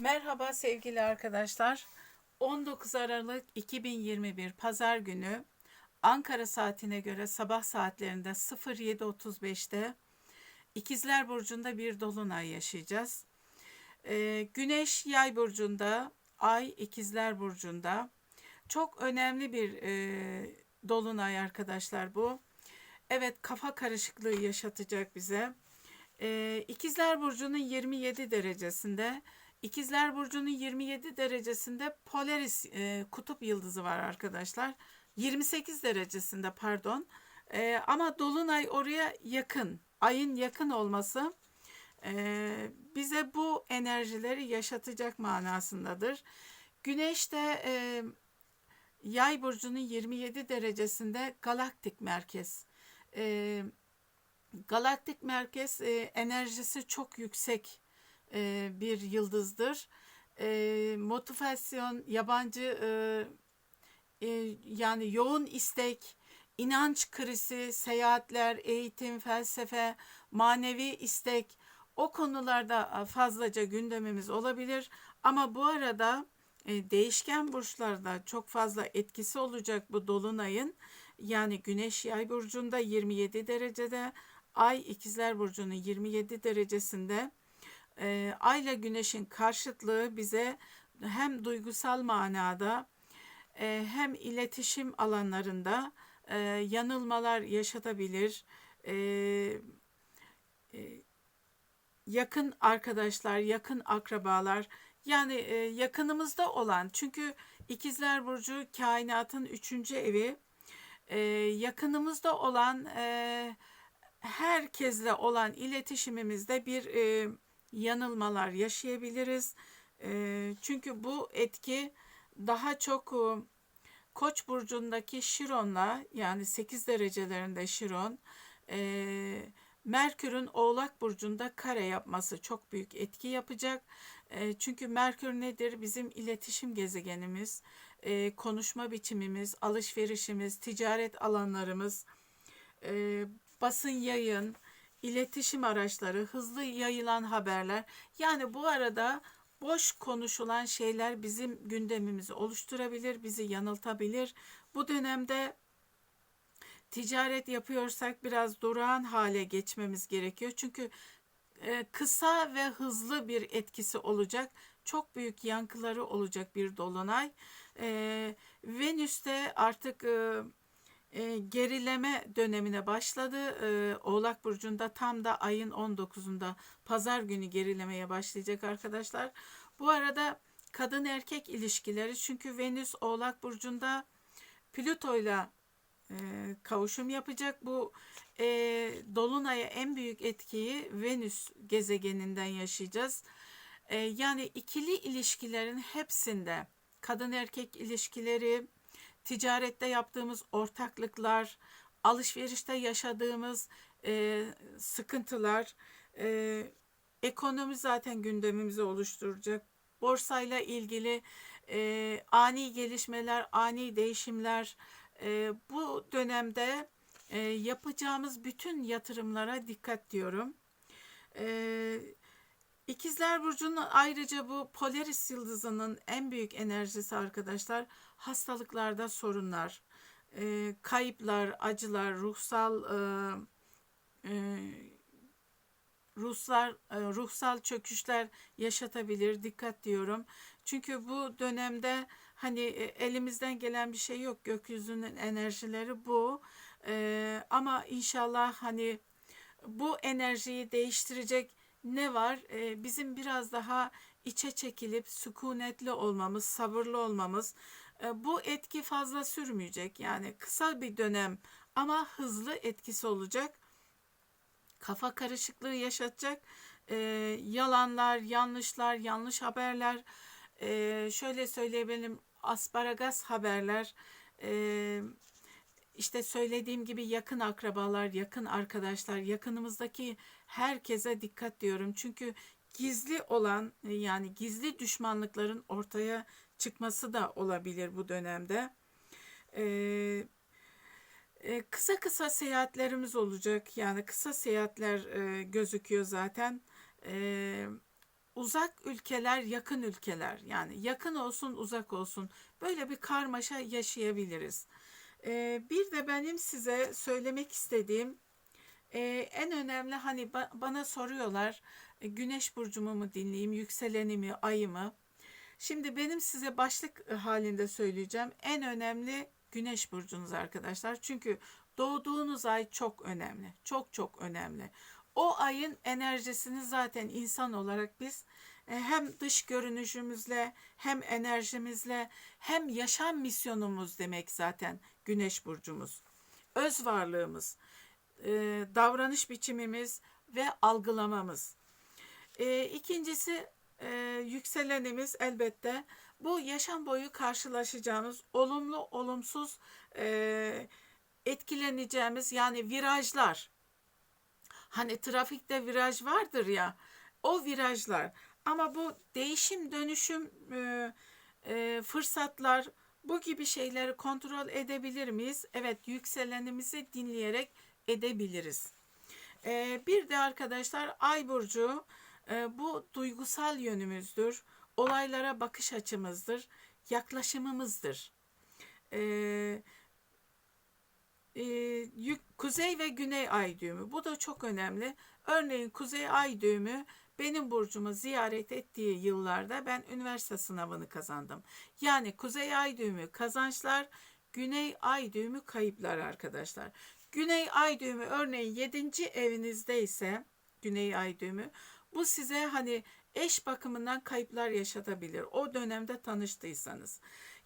Merhaba sevgili arkadaşlar. 19 Aralık 2021 Pazar günü Ankara saatine göre sabah saatlerinde 07.35'te İkizler Burcu'nda bir dolunay yaşayacağız. Ee, Güneş Yay Burcu'nda, Ay İkizler Burcu'nda. Çok önemli bir e, dolunay arkadaşlar bu. Evet kafa karışıklığı yaşatacak bize. Ee, İkizler Burcu'nun 27 derecesinde İkizler Burcu'nun 27 derecesinde Polaris e, kutup yıldızı var arkadaşlar. 28 derecesinde pardon. E, ama Dolunay oraya yakın. Ayın yakın olması e, bize bu enerjileri yaşatacak manasındadır. Güneş de e, Yay Burcu'nun 27 derecesinde galaktik merkez. E, galaktik merkez e, enerjisi çok yüksek e, bir yıldızdır. E, motivasyon, yabancı e, e, yani yoğun istek, inanç krizi, seyahatler, eğitim, felsefe, manevi istek o konularda fazlaca gündemimiz olabilir. Ama bu arada e, değişken burçlarda çok fazla etkisi olacak bu dolunayın. Yani Güneş Yay burcunda 27 derecede, Ay İkizler burcunun 27 derecesinde e, Ay Güneş'in karşıtlığı bize hem duygusal manada e, hem iletişim alanlarında e, yanılmalar yaşatabilir. E, e, yakın arkadaşlar, yakın akrabalar yani e, yakınımızda olan çünkü İkizler Burcu kainatın üçüncü evi e, yakınımızda olan e, herkesle olan iletişimimizde bir e, yanılmalar yaşayabiliriz. Çünkü bu etki daha çok e, Koç burcundaki Şiron'la yani 8 derecelerinde Şiron Merkür'ün Oğlak burcunda kare yapması çok büyük etki yapacak. Çünkü Merkür nedir? Bizim iletişim gezegenimiz, konuşma biçimimiz, alışverişimiz, ticaret alanlarımız, basın yayın, iletişim araçları, hızlı yayılan haberler. Yani bu arada boş konuşulan şeyler bizim gündemimizi oluşturabilir, bizi yanıltabilir. Bu dönemde ticaret yapıyorsak biraz durağan hale geçmemiz gerekiyor. Çünkü e, kısa ve hızlı bir etkisi olacak. Çok büyük yankıları olacak bir dolunay. E, Venüs'te artık e, gerileme dönemine başladı. E, Oğlak Burcu'nda tam da ayın 19'unda pazar günü gerilemeye başlayacak arkadaşlar. Bu arada kadın erkek ilişkileri çünkü Venüs Oğlak Burcu'nda Plüto'yla e, kavuşum yapacak. Bu e, Dolunay'a en büyük etkiyi Venüs gezegeninden yaşayacağız. Yani ikili ilişkilerin hepsinde kadın erkek ilişkileri, ticarette yaptığımız ortaklıklar, alışverişte yaşadığımız e, sıkıntılar, e, ekonomi zaten gündemimizi oluşturacak. Borsayla ilgili e, ani gelişmeler, ani değişimler, e, bu dönemde e, yapacağımız bütün yatırımlara dikkat diyorum. E, İkizler Burcu'nun ayrıca bu Polaris yıldızının en büyük enerjisi arkadaşlar hastalıklarda sorunlar, e, kayıplar, acılar, ruhsal e, e, ruhsal e, ruhsal çöküşler yaşatabilir. Dikkat diyorum. Çünkü bu dönemde hani e, elimizden gelen bir şey yok. Gökyüzünün enerjileri bu. E, ama inşallah hani bu enerjiyi değiştirecek ne var? E, bizim biraz daha içe çekilip sükunetli olmamız, sabırlı olmamız. E, bu etki fazla sürmeyecek. Yani kısa bir dönem ama hızlı etkisi olacak. Kafa karışıklığı yaşatacak. E, yalanlar, yanlışlar, yanlış haberler. E, şöyle söyleyebilirim. Asparagas haberler. E, işte söylediğim gibi yakın akrabalar, yakın arkadaşlar, yakınımızdaki herkese dikkat diyorum. Çünkü gizli olan yani gizli düşmanlıkların ortaya çıkması da olabilir bu dönemde. Ee, e, kısa kısa seyahatlerimiz olacak. Yani kısa seyahatler e, gözüküyor zaten. E, uzak ülkeler, yakın ülkeler. Yani yakın olsun, uzak olsun. Böyle bir karmaşa yaşayabiliriz. Ee, bir de benim size söylemek istediğim e, en önemli hani ba- bana soruyorlar e, güneş burcumu mu dinleyeyim, yükseleni mi, ayı mı? Şimdi benim size başlık e, halinde söyleyeceğim. En önemli güneş burcunuz arkadaşlar. Çünkü doğduğunuz ay çok önemli. Çok çok önemli. O ayın enerjisini zaten insan olarak biz e, hem dış görünüşümüzle hem enerjimizle hem yaşam misyonumuz demek zaten güneş burcumuz. Öz varlığımız, e, davranış biçimimiz ve algılamamız. E, ikincisi e, yükselenimiz elbette bu yaşam boyu karşılaşacağımız olumlu olumsuz e, etkileneceğimiz yani virajlar. Hani trafikte viraj vardır ya o virajlar ama bu değişim dönüşüm e, e, fırsatlar bu gibi şeyleri kontrol edebilir miyiz? Evet yükselenimizi dinleyerek edebiliriz. E, bir de arkadaşlar ay burcu e, bu duygusal yönümüzdür. Olaylara bakış açımızdır. Yaklaşımımızdır. Eee e, kuzey ve güney ay düğümü. Bu da çok önemli. Örneğin kuzey ay düğümü benim burcumu ziyaret ettiği yıllarda ben üniversite sınavını kazandım. Yani kuzey ay düğümü kazançlar, güney ay düğümü kayıplar arkadaşlar. Güney ay düğümü örneğin 7. evinizde ise güney ay düğümü bu size hani eş bakımından kayıplar yaşatabilir. O dönemde tanıştıysanız.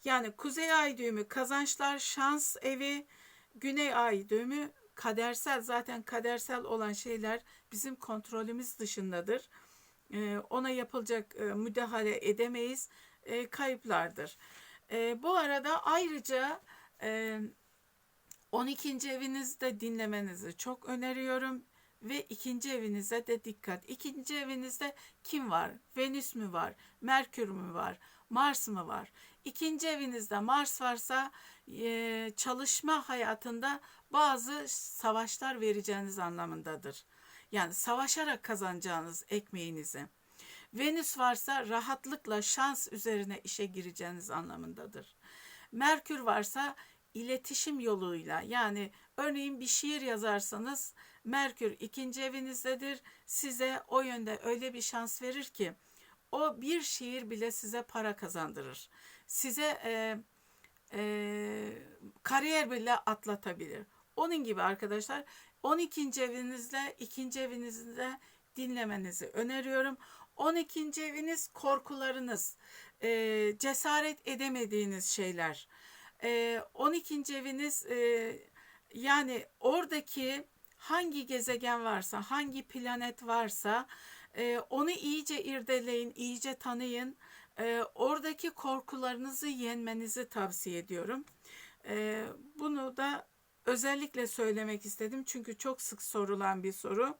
Yani kuzey ay düğümü kazançlar, şans evi, Güney ay düğümü kadersel zaten kadersel olan şeyler bizim kontrolümüz dışındadır. Ee, ona yapılacak e, müdahale edemeyiz. E, kayıplardır. E, bu arada ayrıca e, 12. evinizde dinlemenizi çok öneriyorum ve ikinci evinize de dikkat. İkinci evinizde kim var? Venüs mü var? Merkür mü var? Mars mı var? İkinci evinizde Mars varsa e, çalışma hayatında bazı savaşlar vereceğiniz anlamındadır. Yani savaşarak kazanacağınız ekmeğinizi. Venüs varsa rahatlıkla şans üzerine işe gireceğiniz anlamındadır. Merkür varsa iletişim yoluyla yani örneğin bir şiir yazarsanız Merkür ikinci evinizdedir. Size o yönde öyle bir şans verir ki o bir şiir bile size para kazandırır. Size e, e, kariyer bile atlatabilir. Onun gibi arkadaşlar 12. evinizle ikinci evinizde dinlemenizi öneriyorum. 12. eviniz korkularınız, e, cesaret edemediğiniz şeyler. E, 12. eviniz e, yani oradaki hangi gezegen varsa, hangi planet varsa e, onu iyice irdeleyin, iyice tanıyın. E, oradaki korkularınızı yenmenizi tavsiye ediyorum. E, bunu da özellikle söylemek istedim çünkü çok sık sorulan bir soru.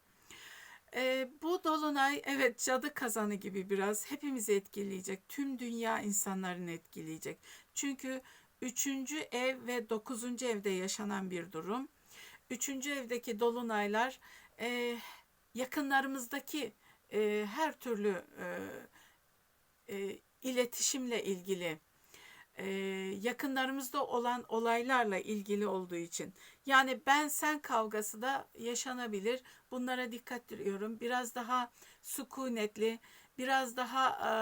E, bu dolunay evet cadı kazanı gibi biraz hepimizi etkileyecek. Tüm dünya insanlarını etkileyecek. Çünkü üçüncü ev ve dokuzuncu evde yaşanan bir durum. Üçüncü evdeki dolunaylar e, yakınlarımızdaki e, her türlü e, e, iletişimle ilgili, e, yakınlarımızda olan olaylarla ilgili olduğu için. Yani ben sen kavgası da yaşanabilir. Bunlara dikkat ediyorum. Biraz daha sükunetli, biraz daha e,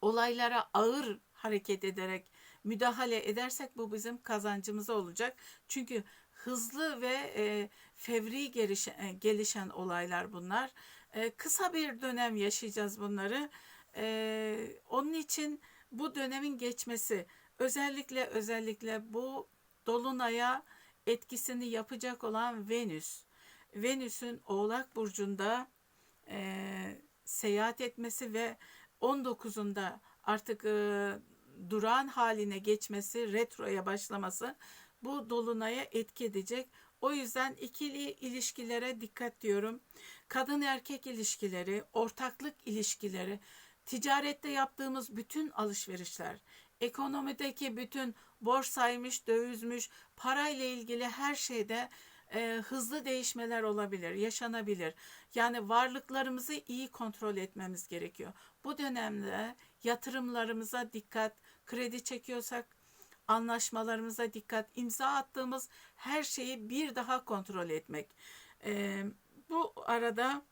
olaylara ağır hareket ederek müdahale edersek bu bizim kazancımıza olacak. Çünkü hızlı ve e, fevri gelişen, gelişen olaylar bunlar. E, kısa bir dönem yaşayacağız bunları. E, onun için bu dönemin geçmesi özellikle özellikle bu dolunaya etkisini yapacak olan Venüs. Venüs'ün Oğlak burcunda e, seyahat etmesi ve 19'unda artık e, durağan haline geçmesi, retroya başlaması bu dolunaya etki edecek. O yüzden ikili ilişkilere dikkat diyorum. Kadın erkek ilişkileri, ortaklık ilişkileri, ticarette yaptığımız bütün alışverişler, ekonomideki bütün borsaymış, dövizmiş, parayla ilgili her şeyde e, hızlı değişmeler olabilir, yaşanabilir. Yani varlıklarımızı iyi kontrol etmemiz gerekiyor. Bu dönemde yatırımlarımıza dikkat, kredi çekiyorsak anlaşmalarımıza dikkat, imza attığımız her şeyi bir daha kontrol etmek. E, bu arada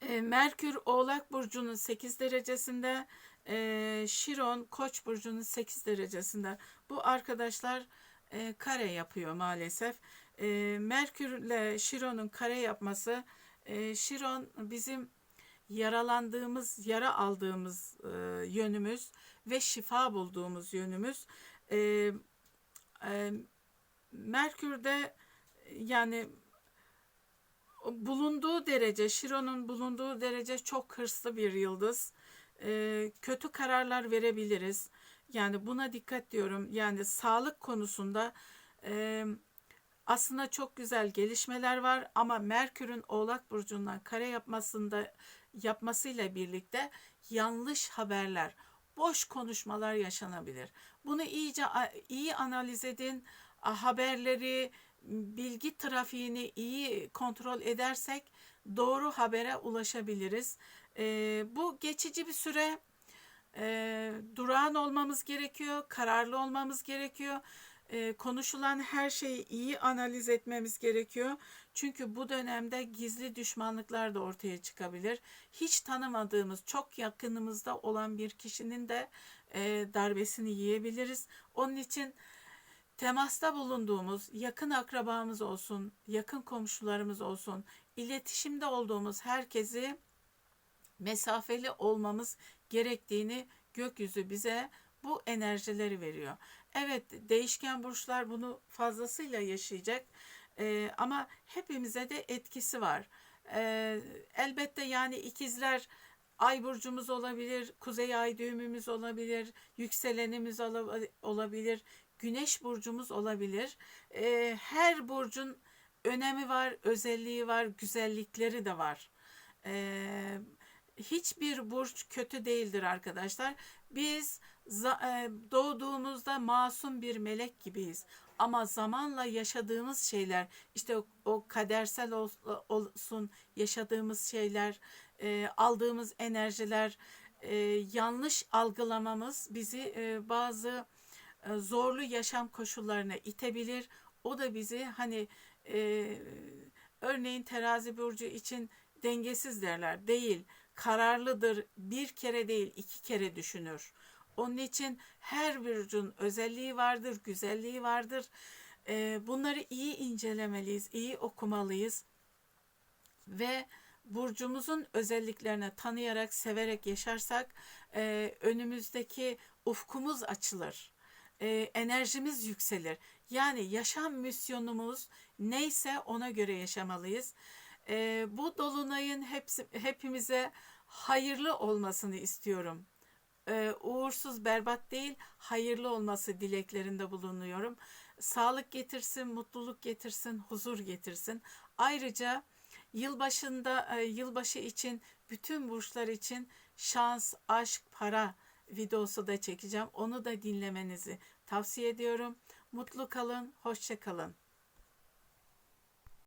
e, Merkür Oğlak Burcu'nun 8 derecesinde, e, Şiron Koç Burcu'nun 8 derecesinde. Bu arkadaşlar e, kare yapıyor maalesef. E, Merkür ile Şiron'un kare yapması, e, Şiron bizim yaralandığımız, yara aldığımız e, yönümüz ve şifa bulduğumuz yönümüz. E, e, Merkür'de yani bulunduğu derece, Şiron'un bulunduğu derece çok hırslı bir yıldız. E, kötü kararlar verebiliriz. Yani buna dikkat diyorum. Yani sağlık konusunda e, aslında çok güzel gelişmeler var ama Merkür'ün Oğlak burcundan kare yapmasında yapmasıyla birlikte yanlış haberler, boş konuşmalar yaşanabilir. Bunu iyice iyi analiz edin. Haberleri, bilgi trafiğini iyi kontrol edersek doğru habere ulaşabiliriz. E, bu geçici bir süre e, durağan olmamız gerekiyor, kararlı olmamız gerekiyor. E, konuşulan her şeyi iyi analiz etmemiz gerekiyor. Çünkü bu dönemde gizli düşmanlıklar da ortaya çıkabilir. Hiç tanımadığımız, çok yakınımızda olan bir kişinin de e, darbesini yiyebiliriz. Onun için temasta bulunduğumuz yakın akrabamız olsun, yakın komşularımız olsun, iletişimde olduğumuz herkesi mesafeli olmamız gerektiğini gökyüzü bize bu enerjileri veriyor. Evet değişken burçlar bunu fazlasıyla yaşayacak ee, ama hepimize de etkisi var. Ee, elbette yani ikizler ay burcumuz olabilir, kuzey ay düğümümüz olabilir, yükselenimiz olabilir, güneş burcumuz olabilir. Ee, her burcun önemi var, özelliği var, güzellikleri de var. Ee, hiçbir burç kötü değildir arkadaşlar. Biz doğduğumuzda masum bir melek gibiyiz. Ama zamanla yaşadığımız şeyler, işte o, o kadersel olsun yaşadığımız şeyler, e, aldığımız enerjiler, e, yanlış algılamamız bizi e, bazı e, zorlu yaşam koşullarına itebilir. O da bizi hani e, örneğin terazi burcu için dengesiz derler. Değil kararlıdır. Bir kere değil iki kere düşünür. Onun için her burcun özelliği vardır, güzelliği vardır. Ee, bunları iyi incelemeliyiz, iyi okumalıyız. Ve burcumuzun özelliklerini tanıyarak, severek yaşarsak e, önümüzdeki ufkumuz açılır. E, enerjimiz yükselir. Yani yaşam misyonumuz neyse ona göre yaşamalıyız. E, bu dolunayın hepsi, hepimize hayırlı olmasını istiyorum. E, uğursuz, berbat değil, hayırlı olması dileklerinde bulunuyorum. Sağlık getirsin, mutluluk getirsin, huzur getirsin. Ayrıca yılbaşında, e, yılbaşı için bütün burçlar için şans, aşk, para videosu da çekeceğim. Onu da dinlemenizi tavsiye ediyorum. Mutlu kalın, hoşça kalın.